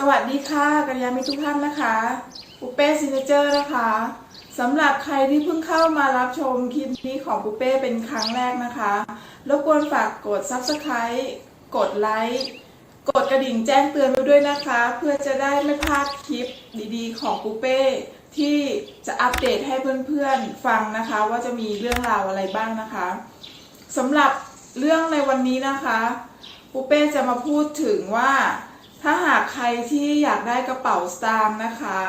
สวัสดีค่ะกัลยามิตรทุกท่านนะคะปุเป้ซินเจอร์นะคะสำหรับใครที่เพิ่งเข้ามารับชมคลิปนี้ของปุเป้เป็นครั้งแรกนะคะรบกวนฝากกด Subscribe กดไลค์กดกระดิ่งแจ้งเตือนไว้ด้วยนะคะ เพื่อจะได้ไม่พลาดคลิปดีๆ ของปุเป้ที่จะอัปเดตให้เพื่อนๆฟังนะคะ ว่าจะมีเรื่องราวอะไรบ้างนะคะสำหรับเรื่องในวันนี้นะคะปุเป้จะมาพูดถึงว่า ถ้าหากใครที่อยากได้กระเป๋าสตางค์นะคะ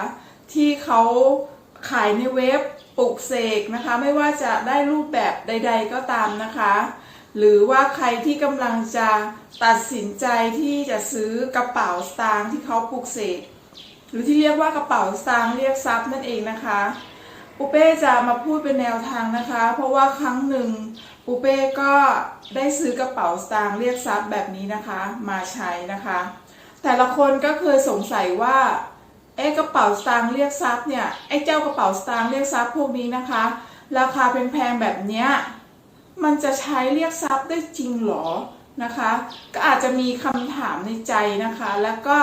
ที่เขาขายในเว็บปลุกเสกนะคะ ไม่ว่าจะได้รูปแบบใด ๆ ก็ตามนะคะ หรือว่าใครที่กำลังจะตัดสินใจที่จะซื้อกระเป๋าสตางค์ที่เขาปลุกเสกหรือที่เรียกว่ากระเป๋าสตางค์เรียกทรัพย์นั่นเองนะคะปูเป้จะมาพูดเป็นแนวทางนะคะ เพราะว่าครั้งหนึ่งปูเป้ก็ได้ซื้อกระเป๋าสตางค์เรียกทรัพย์แบบนี้นะคะ มาใช้นะคะ แต่ละคนก็เคยสงสัยว่าเอ๊กระเป๋าสตางค์เรียกทรัพย์เนี่ยไอ้เจ้ากระเป๋าสตางค์เรียกทรัพย์พวกนี้นะคะ ราคาแพงๆแบบเนี้ยมันจะใช้เรียกทรัพย์ได้จริงหรอนะคะ ก็อาจจะมีคำถามในใจนะคะ แล้วก็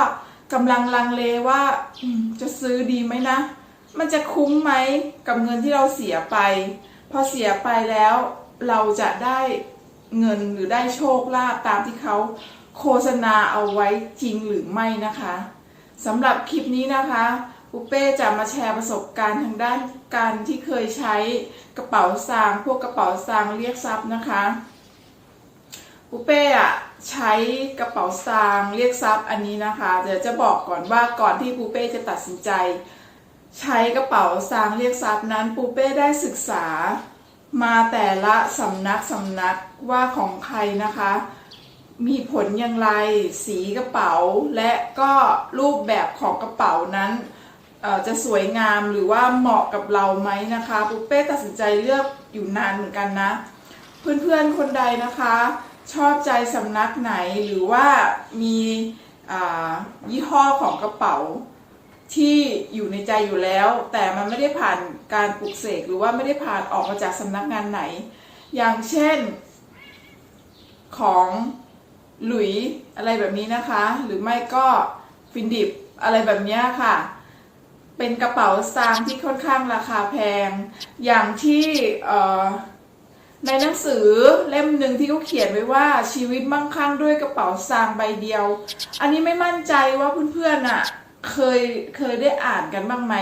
กำลังลังเลว่าจะซื้อดีไหมนะ มันจะคุ้มไหมกับเงินที่เราเสียไป พอเสียไปแล้วเราจะได้เงินหรือได้โชคลาภตามที่เขา โฆษณาเอาไว้จริงหรือไม่นะคะสำหรับคลิปนี้นะคะปุเป้จะมาแชร์ประสบการณ์ทางด้านการที่เคยใช้กระเป๋าซาง พวกกระเป๋าซางเรียกทรัพย์นะคะปุเป้อะใช้กระเป๋าซางเรียกทรัพย์อันนี้นะคะ เดี๋ยวจะบอกก่อนว่าก่อนที่ปูเป้จะตัดสินใจ ใช้กระเป๋าซางเรียกทรัพย์นั้นปูเป้ได้ศึกษามาแต่ละสำนักสำนักว่าของใครนะคะ มีผลอย่างไร สีกระเป๋า และก็รูปแบบของกระเป๋านั้นจะสวยงามหรือว่าเหมาะกับเราไหมนะคะปุ๊เป้ตัดสินใจเลือกอยู่นานเหมือนกันนะ เพื่อนๆคนใดนะคะ ชอบใจสำนักไหนหรือว่ามียี่ห้อของกระเป๋าที่อยู่ในใจอยู่แล้ว แต่มันไม่ได้ผ่านการปลุกเสกหรือว่าไม่ได้ผ่านออกมาจากสำนักงานไหน อย่างเช่นของ หลุยอะไรแบบนี้นะคะ หรือไม่ก็ฟินดิบอะไรแบบนี้ค่ะ เป็นกระเป๋าสตางค์ที่ค่อนข้างราคาแพง อย่างที่ในหนังสือเล่มหนึ่งที่เขาเขียนไว้ว่าชีวิตมั่งคั่งด้วยกระเป๋าสตางค์ใบเดียว อันนี้ไม่มั่นใจว่าเพื่อนๆอะเคยเคยได้อ่านกันบ้างไหม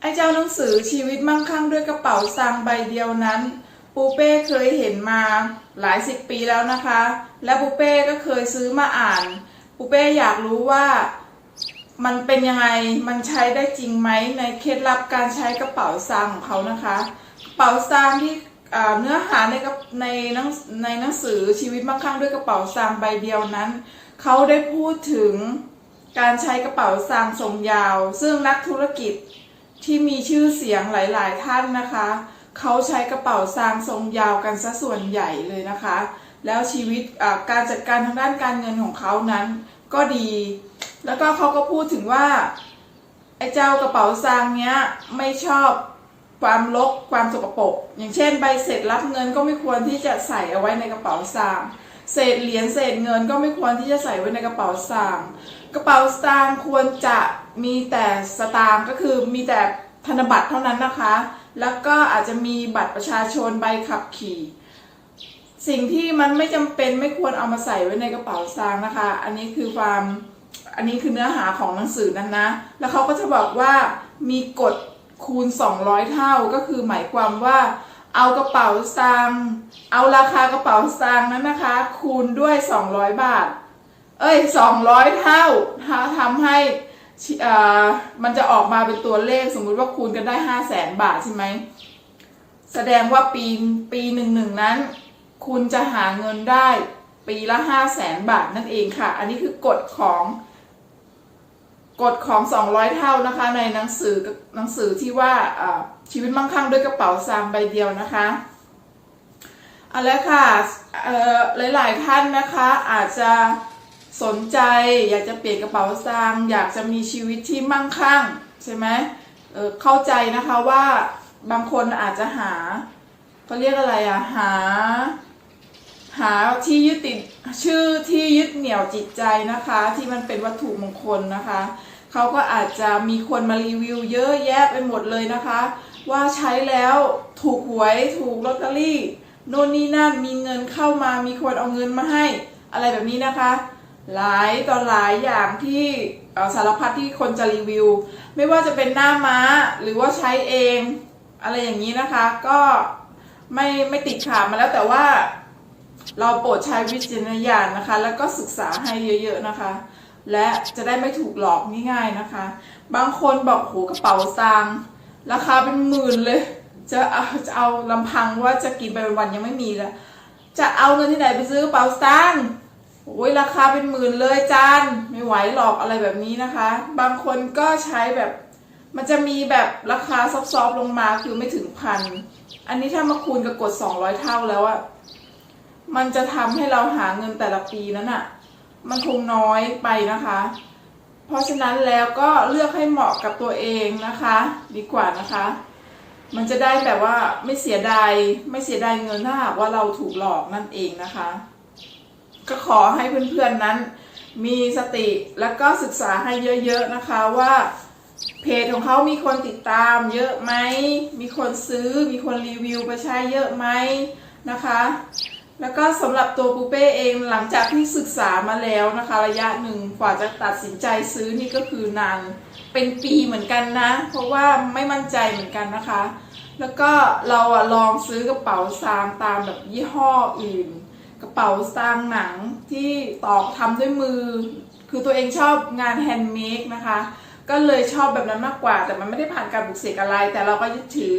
ไอ้เจ้าหนังสือชีวิตมั่งคั่งด้วยกระเป๋าสตางค์ใบเดียวนั้น ปูเป้เคยเห็นมาหลายสิบปีแล้วนะคะ และปูเป้ก็เคยซื้อมาอ่านปูเป้อยากรู้ว่ามันเป็นยังไง มันใช้ได้จริงไหมในเคล็ดลับการใช้กระเป๋าซางของเขานะคะ กระเป๋าซางที่เนื้อหาในในหนังในหนังสือชีวิตมั่งคั่งด้วยกระเป๋าซางใบเดียวนั้น เขาได้พูดถึงการใช้กระเป๋าซางทรงยาว ซึ่งนักธุรกิจที่มีชื่อเสียงหลาย ๆ ท่านนะคะ เขาใช้กระเป๋าซางทรงยาวกันซะส่วนใหญ่เลยนะคะ แล้วชีวิตการจัดการทางด้านการเงินของเขานั้นก็ดี แล้วก็เขาก็พูดถึงว่าไอ้เจ้ากระเป๋าซางเนี้ยไม่ชอบความรกความสกปรกอย่างเช่นใบเสร็จรับเงินก็ไม่ควรที่จะใส่เอาไว้ในกระเป๋าซางเศษเหรียญเศษเงินก็ไม่ควรที่จะใส่ไว้ในกระเป๋าซางกระเป๋าสตางค์ควรจะมีแต่สตางค์ก็คือมีแต่ธนบัตรเท่านั้นนะคะ แล้วก็อาจจะมีบัตรประชาชนใบขับขี่ สิ่งที่มันไม่จำเป็นไม่ควรเอามาใส่ไว้ในกระเป๋าซางนะคะ อันนี้คือความอันนี้คือเนื้อหาของหนังสือนั้นนะ แล้วเขาก็จะบอกว่ามีกฎคูณ 200 เท่าก็คือหมายความว่าเอากระเป๋าสตางเอาราคากระเป๋าสตางนั้นนะคะ คูณด้วย 200 บาท เอ้ย 200 เท่าทำให้ มันจะออกมาเป็นตัวเลขสมมุติว่าคูณกันได้5 0 0แสนบาทใช่ไหม แสดงว่าปีปีหนึ่งหนึ่งนั้น คุณจะหาเงินได้ปีละ5 0 0แสนบาทนั่นเองค่ะ อันนี้คือกฎของกฎของ 200 เท่านะคะ ในหนังสือหนังสือที่ว่าชีวิตมั่งคั่งด้วยกระเป๋าซางใบเดียวนะคะเอาละค่ะเอ่อหลาย ๆ ท่านนะคะอาจจะ สนใจอยากจะเปลี่ยนกระเป๋าซางอยากจะมีชีวิตที่มั่งคั่งใช่ไหมเเข้าใจนะคะว่าบางคนอาจจะหาเขาเรียกอะไรอะหาหหาที่ยึดติดชื่อที่ยึดเหนี่ยวจิตใจนะคะ ที่มันเป็นวัตถุมงคลนะคะเขาก็อาจจะมีคนมารีวิวเยอะแยะไปหมดเลยนะคะ ว่าใช้แล้วถูกหวยถูกลอตเตอรี่โน่นนี่นั่นมีเงินเข้ามามีคนเอาเงินมาให้ อะไรแบบนี้นะคะ หลายต่อหลายอย่างที่สารพัดที่คนจะรีวิว ไม่ว่าจะเป็นหน้าม้าหรือว่าใช้เอง อะไรอย่างนี้นะคะ ก็ไม่ไม่ติดขามาแล้วแต่ว่าเราโปรดใช้วิจารณญาณนะคะ แล้วก็ศึกษาให้เยอะๆนะคะ และจะได้ไม่ถูกหลอกง่ายๆนะคะ บางคนบอกโหกระเป๋าตังราคาเป็นหมื่นเลย จะเอาจะเอาลำพังว่าจะกินไปวันยังไม่มีแล้วจะเอาเงินที่ไหนไปซื้อกระเป๋าตังค์ โอ้ยราคาเป็นหมื่นเลยจานไม่ไหวหรอกอะไรแบบนี้นะคะ บางคนก็ใช้แบบ มันจะมีแบบราคาซอฟๆลงมาคือไม่ถึงพันอันนี้ถ้ามาคูณกับกด 200 เท่าแล้วอะมันจะทำให้เราหาเงินแต่ละปีนั้นอะมันคงน้อยไปนะคะ เพราะฉะนั้นแล้วก็เลือกให้เหมาะกับตัวเองนะคะ ดีกว่านะคะ มันจะได้แบบว่าไม่เสียดายไม่เสียดายเงินถ้าหากว่าเราถูกหลอกนั่นเองนะคะ ก็ขอให้เพื่อนๆนั้น มีสติแล้วก็ศึกษาให้เยอะๆนะคะว่าเพจของเขามีคนติดตามเยอะไหม มีคนซื้อ มีคนรีวิวไปใช้เยอะไหมนะคะ แล้วก็สำหรับตัวปูเป้เองหลังจากที่ศึกษามาแล้วนะคะ ระยะหนึ่งกว่าจะตัดสินใจซื้อนี่ก็คือนานเป็นปีเหมือนกันนะ เพราะว่าไม่มั่นใจเหมือนกันนะคะ แล้วก็เราอะลองซื้อกระเป๋าซางตามแบบยี่ห้ออื่น กระเป๋าซางหนังที่ตอกทำด้วยมือ คือตัวเองชอบงานแฮนด์เมดนะคะ ก็เลยชอบแบบนั้นมากกว่า แต่มันไม่ได้ผ่านการปลุกเสกอะไร แต่เราก็ยึดถือ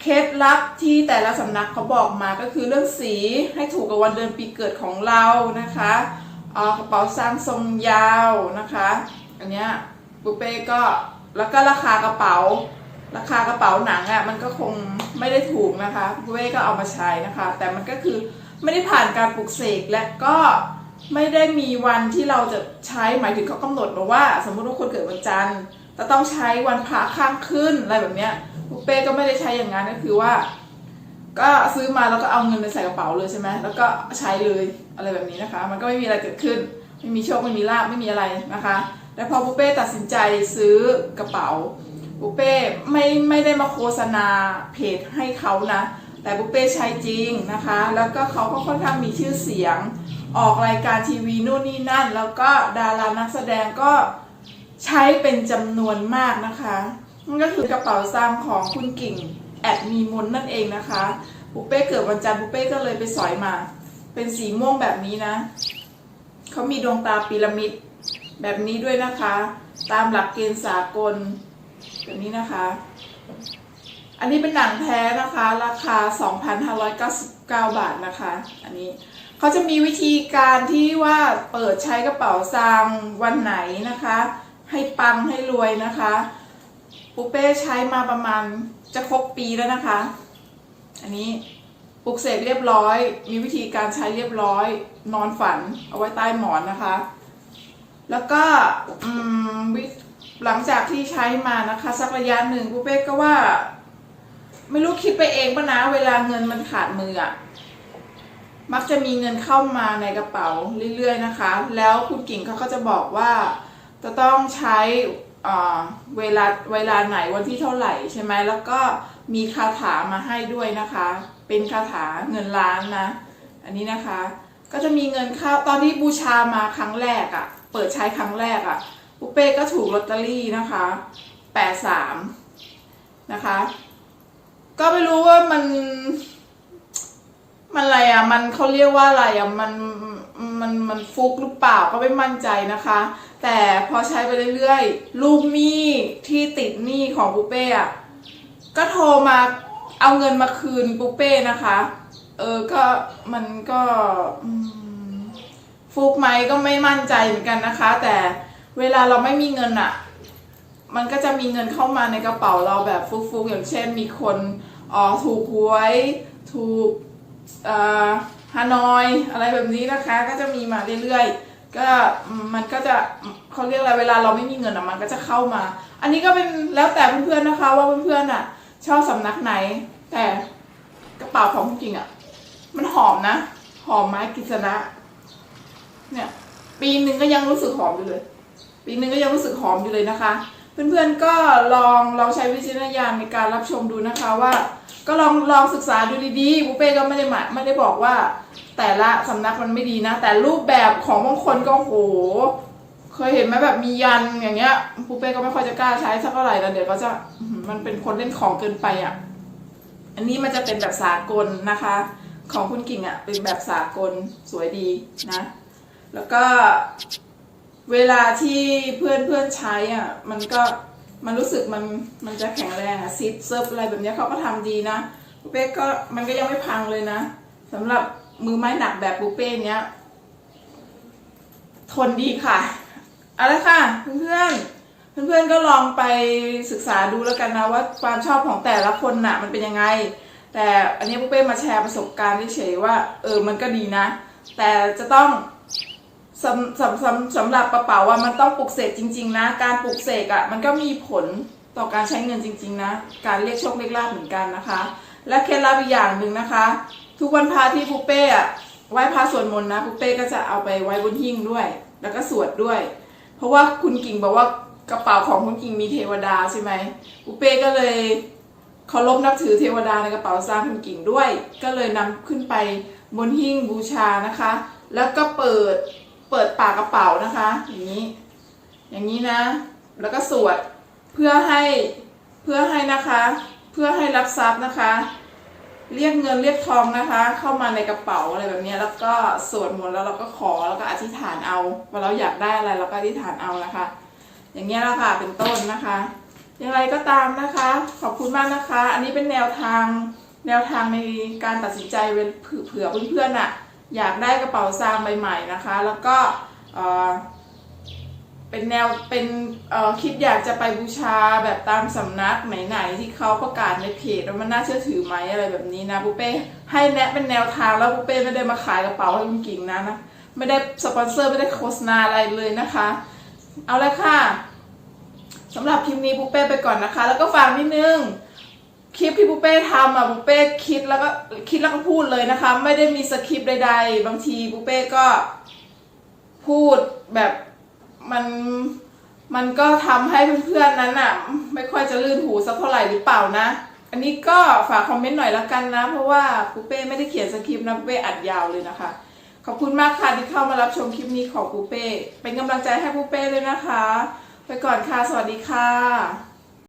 เคล็ดลับที่แต่ละสำนักเขาบอกมาก็คือเรื่องสีให้ถูกกับวันเดือนปีเกิดของเรานะคะเอากระเป๋าสร้างทรงยาวนะคะ อันเนี้ยบุเป้ก็แล้วก็ราคากระเป๋า ราคากระเป๋าหนังอะ่ะมันก็คงไม่ได้ถูกนะคะบุเป้ก็เอามาใช้นะคะ แต่มันก็คือ ไม่ได้ผ่านการปลุกเสกและก็ไม่ได้มีวันที่เราจะใช้หมายถึงเขากำหนดมาว่า สมมติว่าคนเกิดวันจันทร์จะต้องใช้วันพระข้างขึ้นอะไรแบบเนี้ยบุเป้ก็ไม่ได้ใช้อย่างนั้นก็คือว่า ก็ซื้อมาแล้วก็เอาเงินไปใส่กระเป๋าเลยใช่ไหมแล้วก็ใช้เลยอะไรแบบนี้นะคะ มันก็ไม่มีอะไรเกิดขึ้น ไม่มีโชคไม่มีลาบไม่มีอะไรนะคะแล้วพอบุเป้ตัดสินใจซื้อกระเป๋าบุเป้ไม่ไม่ได้มาโฆษณาเพจให้เขานะ แต่บุเป้ใช้จริงนะคะ แล้วก็เขาก็ค่อนข้างมีชื่อเสียง ออกรายการทีวีนู่นนี่นั่น แล้วก็ดารานักแสดงก็ใช้เป็นจำนวนมากนะคะนั่นก็คือกระเป๋าซางของคุณกิ่งแอดมีมนนั่นเองนะคะบุเป้เกิดวันจันทร์บุเป้ก็เลยไปสอยมา เป็นสีม่วงแบบนี้นะเขามีดวงตาพีระมิดแบบนี้ด้วยนะคะ ตามหลักเกณฑ์สากลแบบนี้นะคะ อันนี้เป็นหนังแท้นะคะ ราคา 2,599 บาทนะคะ อันนี้เขาจะมีวิธีการที่ว่าเปิดใช้กระเป๋าซางวันไหนนะคะ ให้ปังให้รวยนะคะปูเป้ใช้มาประมาณจะครบปีแล้วนะคะ อันนี้ปลุกเสกเรียบร้อย มีวิธีการใช้เรียบร้อย นอนฝันเอาไว้ใต้หมอนนะคะ แล้วก็หลังจากที่ใช้มานะคะ สักระยะหนึ่งปูเป้ก็ว่า ไม่รู้คิดไปเองปะนะเวลาเงินมันขาดมืออะมักจะมีเงินเข้ามาในกระเป๋าเรื่อยๆนะคะ แล้วคุณกิ่งเขาก็จะบอกว่า จะต้องใช้อ่าเวลาเวลาไหนวันที่เท่าไหร่ใช่ไหมแล้วก็มีคาถามาให้ด้วยนะคะ เป็นคาถาเงินล้านนะ อันนี้นะคะ ก็จะมีเงินเข้าตอนที่บูชามาครั้งแรกอะ่ะ เปิดใช้ครั้งแรกอะ่ะปุเป้ก็ถูกลอตเตอรี่นะคะแปดสามนะคะ ก็ไม่รู้ว่ามัน มันอะไรอะ มันเขาเรียกว่าอะไรอะ มันมันมันฟุกหรือเปล่าก็ไม่มั่นใจนะคะ แต่พอใช้ไปเรื่อยๆลูกหนี้ที่ติดหนี้ของปุเป้อะก็โทรมาเอาเงินมาคืนปุเป้นะคะ เออก็มันก็ฟุกไหมก็ไม่มั่นใจเหมือนกันนะคะ แต่เวลาเราไม่มีเงินอะ มันก็จะมีเงินเข้ามาในกระเป๋าเราแบบฟุกๆอย่างเช่นมีคนอ๋อถูกหวยถูกฮานอยอะไรแบบนี้นะคะ ก็จะมีมาเรื่อยๆ ก็มันก็จะเขาเรียกอะไรเวลาเราไม่มีเงินอะมันก็จะเข้ามา อันนี้ก็เป็นแล้วแต่เพื่อนๆนะคะ ว่าเพื่อนๆอะชอบสำนักไหน แต่กระเป๋าของจริงอะ มันหอมนะหหอมไม้กฤษณะเนี่ย ปีหนึ่งก็ยังรู้สึกหอมอยู่เลย ปีหนึ่งก็ยังรู้สึกหอมอยู่เลยนะคะ เพื่อนๆก็ลองลองใช้วิจารณญาณในการรับชมดูนะคะว่า ก็ลองลองศึกษาดูดีๆบุเป้ก็ไม่ได้หมาไม่ได้บอกว่า แต่ละสำนักมันไม่ดีนะ แต่รูปแบบของบางคนก็โห เคยเห็นไหมแบบมียันอย่างเงี้ยปูเป้ก็ไม่ค่อยจะกล้าใช้สักเท่าไหร่แล้วเดี๋ยวก็จะมันเป็นคนเล่นของเกินไปอะอันนี้มันจะเป็นแบบสากลนะคะ ของคุณกิ่งอะเป็นแบบสากลสวยดีนะ แล้วก็ เวลาที่เพื่อนเพื่อนใช้อะมันก็มันรู้สึกมันมันจะแข็งแรงอะซิปเซิร์ฟอะไรแบบเนี้ยเขาก็ทำดีนะปูเป้ก็มันก็ยังไม่พังเลยนะสำหรับมือไม้หนักแบบปูเป้เนี้ย ทนดีค่ะเอาละค่ะเพื่อนเพื่อนๆก็ลองไปศึกษาดูแล้วกันนะว่าความชอบของแต่ละคนน่ะ มันเป็นยังไง แต่อันนี้ปุ๊เป้มาแชร์ประสบการณ์เฉยๆว่า เออมันก็ดีนะ แต่จะต้อง สำสำสำสำหรับกระเป๋าว่ามันต้องปลุกเสกจริง ๆ นะ การปลุกเสกอะมันก็มีผลต่อการใช้เงินจริง ๆ นะ การเรียกโชคเรียกลาภเหมือนกันนะคะ และเคล็ดลับอีกอย่างหนึ่งนะคะ ทุกวันพระที่ปุ๊เป้อะไหว้พระสวดมนต์นะปุ๊เป้ก็จะเอาไปไว้บนหิ้งด้วย แล้วก็สวดด้วย เพราะว่าคุณกิ่งบอกว่ากระเป๋าของคุณกิ่งมีเทวดาใช่ไหมปุ๊เป้ก็เลยเคารพนับถือเทวดาในกระเป๋าสร้างคุณกิ่งด้วย ก็เลยนำขึ้นไปบนหิ้งบูชานะคะ แล้วก็เปิด เปิดปากกระเป๋านะคะ อย่างนี้ อย่างนี้นะ แล้วก็สวดเพื่อให้เพื่อให้นะคะ เพื่อให้รับทรัพย์นะคะ เรียกเงินเรียกทองนะคะ เข้ามาในกระเป๋าอะไรแบบนี้แล้วก็สวดมนต์แล้วเราก็ขอแล้วก็อธิษฐานเอาว่าเราอยากได้อะไรเราก็อธิษฐานเอานะคะ อย่างเงี้แหละค่ะเป็นต้นนะคะ อย่างไรก็ตามนะคะ ขอบคุณมากนะคะ อันนี้เป็นแนวทางแนวทางในการตัดสินใจเเผื่อเพื่อนๆน่ะ อยากได้กระเป๋าซางใหม่ๆนะคะ แล้วก็เป็นแนวเป็นคิดอยากจะไปบูชาแบบตามสำนักไหนๆที่เขาประกาศในเพจว่ามันน่าเชื่อถือไหมอะไรแบบนี้นะปุเป้ให้แนะเป็นแนวทางแล้วปุเป้ไม่ได้มาขายกระเป๋าให้คุณกิ่งนะนะไม่ได้สปอนเซอร์ไม่ได้โฆษณาอะไรเลยนะคะ เอาลยค่ะสำหรับคลิปนี้ปุเป้ไปก่อนนะคะ แล้วก็ฝากนิดนึง คลิปที่ปุเป้ทำอะปุเป้คิดแล้วก็คิดแล้วก็พูดเลยนะคะ ไม่ได้มีสคริปต์ใด ๆ บางทีปุเป้ก็พูดแบบมันมันก็ทำให้เพื่อนๆนั้นอะ ไม่ค่อยจะลื่นหูสักเท่าไหร่หรือเปล่านะ อันนี้ก็ฝากคอมเมนต์หน่อยละกันนะ เพราะว่าปุเป้ไม่ได้เขียนสคริปต์นะปุเป้อัดยาวเลยนะคะ ขอบคุณมากค่ะที่เข้ามารับชมคลิปนี้ของปุเป้เป็นกำลังใจให้ปุเป้เลยนะคะ ไปก่อนค่ะสวัสดีค่ะ